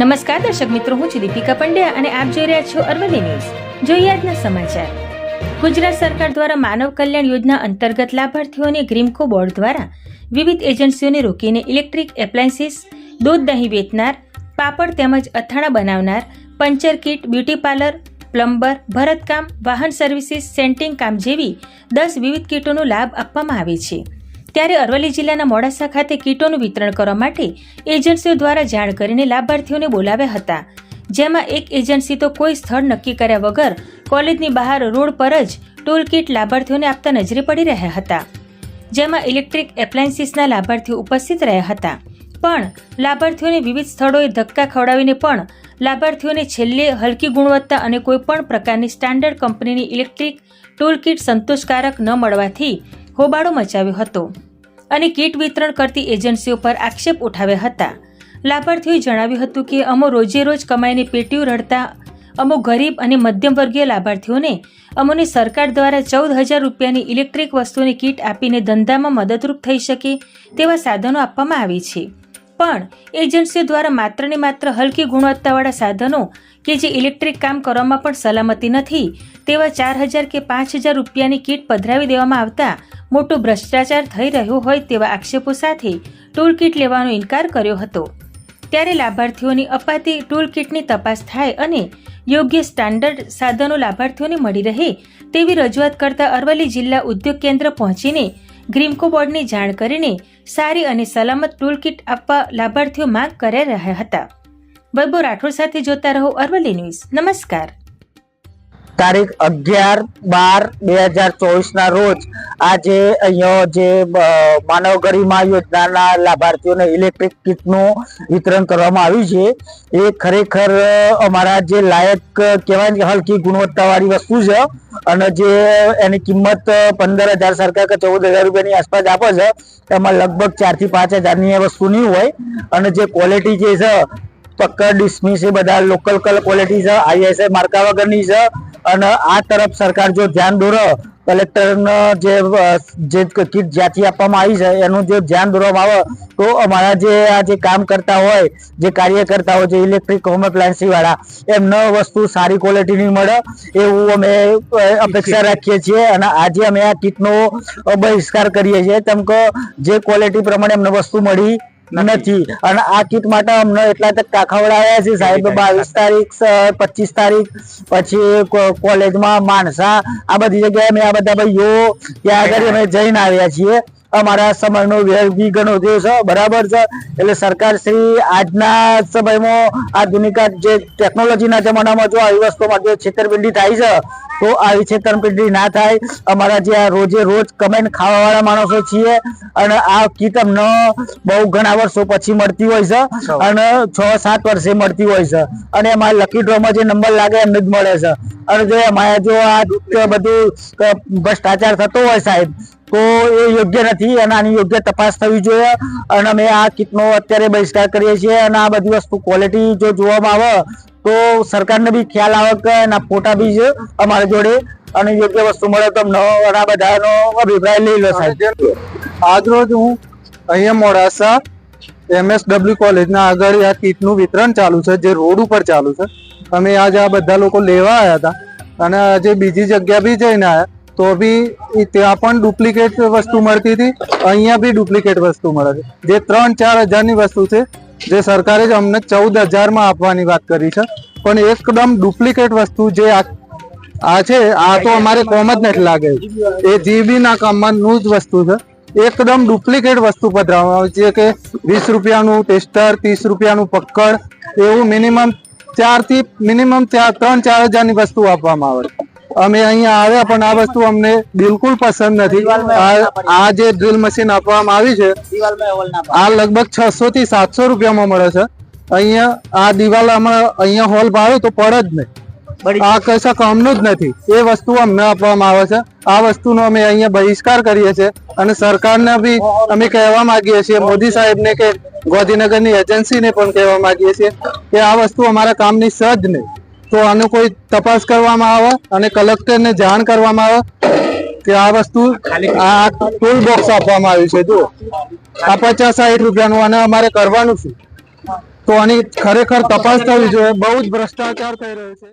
નમસ્કાર, દર્શક મિત્રો, હું છું દીપિકા પંડ્યા અને આપ જોઈ રહ્યા છો અરવલ્લી ન્યૂઝ. જોઈએ આજના સમાચાર. ગુજરાત સરકાર દ્વારા માનવ કલ્યાણ યોજના અંતર્ગત લાભાર્થીઓને ગ્રીમકો બોર્ડ દ્વારા વિવિધ એજન્સીઓને રોકીને ઇલેક્ટ્રિક એપ્લાયન્સીસ, દૂધ દહીં વેચનાર, પાપડ તેમજ અથાણા બનાવનાર, puncture kit, beauty parlour, plumber, ભરતકામ, વાહન સર્વિસીસ, સેન્ટિંગ કામ જેવી દસ વિવિધ કીટોનો લાભ આપવામાં આવે છે. ત્યારે અરવલ્લી જિલ્લાના મોડાસા ખાતે કીટોનું વિતરણ કરવા માટે એજન્સીઓ દ્વારા જાણ કરીને લાભાર્થીઓને બોલાવ્યા હતા. જેમાં એક એજન્સી તો કોઈ સ્થળ નક્કી કર્યા વગર કોલેજની બહાર રોડ પર જ ટૂલ કીટ લાભાર્થીઓને આપતા નજરે પડી રહ્યા હતા. જેમાં ઇલેક્ટ્રિક એપ્લાયન્સીસના લાભાર્થીઓ ઉપસ્થિત રહ્યા હતા. પણ લાભાર્થીઓને વિવિધ સ્થળોએ ધક્કા ખવડાવીને પણ લાભાર્થીઓને છેલ્લે હલકી ગુણવત્તા અને કોઈપણ પ્રકારની સ્ટાન્ડર્ડ કંપનીની ઇલેક્ટ્રિક ટૂલ કીટ સંતોષકારક ન મળવાથી હોબાળો મચાવ્યો હતો અને કીટ વિતરણ કરતી એજન્સીઓ પર આક્ષેપ ઉઠાવ્યા હતા. લાભાર્થીઓએ જણાવ્યું હતું કે અમો રોજે રોજ કમાઈને પેટીઓ રડતા, અમો ગરીબ અને મધ્યમ વર્ગીય લાભાર્થીઓને અમોને સરકાર દ્વારા ચૌદ હજાર રૂપિયાની ઇલેક્ટ્રિક વસ્તુની કીટ આપીને ધંધામાં મદદરૂપ થઈ શકે તેવા સાધનો આપવામાં આવે છે. પણ એજન્સીઓ દ્વારા માત્ર ને માત્ર હલકી ગુણવત્તાવાળા સાધનો કે જે ઇલેક્ટ્રિક કામ કરવામાં પણ સલામતી નથી, તેવા ચાર હજાર કે પાંચ હજાર રૂપિયાની કીટ પધરાવી દેવામાં આવતા મોટો ભ્રષ્ટાચાર થઈ રહ્યો હોય તેવા આક્ષેપો સાથે ટૂલ કીટ લેવાનો ઇનકાર કર્યો હતો. ત્યારે લાભાર્થીઓની અપાતી ટૂલ કીટની તપાસ થાય અને યોગ્ય સ્ટાન્ડર્ડ સાધનો લાભાર્થીઓને મળી રહે તેવી રજૂઆત કરતા અરવલ્લી જિલ્લા ઉદ્યોગ કેન્દ્ર પહોંચીને ગ્રીમકો બોર્ડની જાણ કરીને સારી અને સલામત ટૂલ કિટ આપવા લાભાર્થીઓ માંગ કરી રહ્યા હતા. વૈભવ રાઠોડ સાથે જોતા રહો અરવલ્લી ન્યૂઝ. નમસ્કાર. તારીખ અગિયાર બાર બે હજાર ચોવીસ ના રોજ આજે અહીંયા જે માનવ ગરિમા યોજનાના લાભાર્થીઓને ઇલેક્ટ્રિક કીટનું વિતરણ કરવામાં આવ્યું છે. એ ખરેખર અમારા જે લાયક કહેવાય ને હલકી ગુણવત્તાવાળી વસ્તુ છે અને જે એની કિંમત પંદર હજાર સરકાર કે ચૌદ હજાર રૂપિયાની આસપાસ આપે છે, એમાં લગભગ ચારથી પાંચ હજારની એ વસ્તુ નહીં હોય. અને જે ક્વોલિટી જે છે પક્કડ ડિસ્મિસ એ બધા લોકલ ક્વોલિટી છે, આઈએસઆઈ માર્કા વગરની છે અને આ તરફ સરકાર જો ધ્યાન દોરો કલેક્ટર જે જે કીટ જ્યાંથી આપવામાં આવી છે, એનું જો ધ્યાન દોરવામાં આવે, તો અમારા જે, આ જે કામ કરતા હોય, જે કાર્ય કરતા હોય, જે ઇલેક્ટ્રિક હોમ વાળા એમને વસ્તુ સારી ક્વોલિટીની મળે, એવું અમે અપેક્ષા રાખીએ છીએ. અને આજે અમે આ કીટનો બહિષ્કાર કરીએ છીએ. તેમ કે જે ક્વોલિટી પ્રમાણે અમને વસ્તુ મળી નથી. અને આ કીટ માટે અમને એટલા તક આવ્યા છે સાહેબ બાવીસ તારીખ પચીસ તારીખ પછી કોલેજમાં માણસા આ બધી જગ્યાએ અમે આ બધા ભાઈઓ ત્યાં આગળ અમે જઈને આવ્યા છીએ. અમારા સમયનો વ્યય બી ઘણો થયો છે બરાબર છે? એટલે સરકાર શ્રી આજના સમયમાં આધુનિક જે ટેકનોલોજીના જમાનામાં જો આવી વસ્તુમાં જે છેતરપિંડી થાય છે તો આવી છેતરપિંડી ના થાય. અમારા જે આ રોજે રોજ કમેન્ટ ખાવા વાળા માણસો છીએ અને આ કીટ અમને બહુ ઘણા વર્ષો પછી મળતી હોય છે અને છ સાત વર્ષે મળતી હોય છે. અને એમાં લકી ડ્રોમાં જે નંબર લાગે એમને જ મળે છે. અને જો અમારે જો આ બધું ભ્રષ્ટાચાર થતો હોય સાહેબ, તો એ યોગ્ય નથી અને આની યોગ્ય તપાસ થવી જોઈએ. અને અમે આ કીટનો અત્યારે બહિષ્કાર કરીએ છીએ અને આ બધી વસ્તુ ક્વોલિટી જો જોવામાં આવે, તો સરકારને બી ખ્યાલ આવે કે એના ફોટા બી છે અમારી જોડે. અને યોગ્ય વસ્તુ મળે તો આ બધાનો અભિપ્રાય લઈ લો સાહેબ. આજરોજ હું અહીંયા મોડાસા એમએસડબલ્યુ કોલેજના આગળ આ કીટનું વિતરણ ચાલુ છે, જે રોડ ઉપર ચાલુ છે. અમે આજે આ બધા લોકો લેવા આવ્યા હતા અને આજે બીજી જગ્યા બી જઈને આવ્યા તો બી ત્યાં પણ ડુપ્લિકેટ વસ્તુ મળતી હતી, અહીંયા બી ડુપ્લિકેટ વસ્તુ મળે છે. જે ત્રણ ચાર હજારની વસ્તુ છે, જે સરકારે જ અમને ચૌદ હજારમાં આપવાની વાત કરી છે. પણ એકદમ ડુપ્લિકેટ વસ્તુ જે આ છે, આ તો અમારે કોમ જ નથી લાગે. એ જીબીના ના કામમાંનું જ વસ્તુ છે. એકદમ ડુપ્લિકેટ વસ્તુ પધરાવવામાં આવે છે કે વીસ રૂપિયાનું ટેસ્ટર ત્રીસ રૂપિયાનું પક્કડ એવું મિનિમમ ચારથી મિનિમમ ચાર ત્રણ ચાર હજારની વસ્તુ આપવામાં આવે. અમે અહીંયા આવ્યા પણ આ વસ્તુ અમને બિલકુલ પસંદ નથી. આ- આ જે ડ્રિલ મશીન આપવામાં આવી છે આ લગભગ છસો થી સાતસો રૂપિયામાં મળે છે. અહીંયા આ દિવાલ અમે અહીંયા હોલ ભાવે તો પડે જ નહીં. આ કશા કામનું જ નથી. એ વસ્તુ અમને આપવામાં આવે છે. આ વસ્તુનો અમે અહીંયા બહિષ્કાર કરીએ છીએ અને સરકારને બી અમે કહેવા માંગીએ છીએ, મોદી સાહેબને કે ગાંધીનગરની એજન્સીને પણ કહેવા માંગીએ છીએ કે આ વસ્તુ અમારા કામની સજ નહીં. તો આનું કોઈ તપાસ કરવામાં આવે અને કલેક્ટરને જાણ કરવામાં આવે કે આ વસ્તુ આ ટૂલ બોક્સ આપવામાં આવ્યું છે. જો આ પચાસ સાહીઠ રૂપિયાનું અને અમારે કરવાનું છે તો આની ખરેખર તપાસ થવી જોઈએ. બહુ જ ભ્રષ્ટાચાર થઈ રહ્યો છે.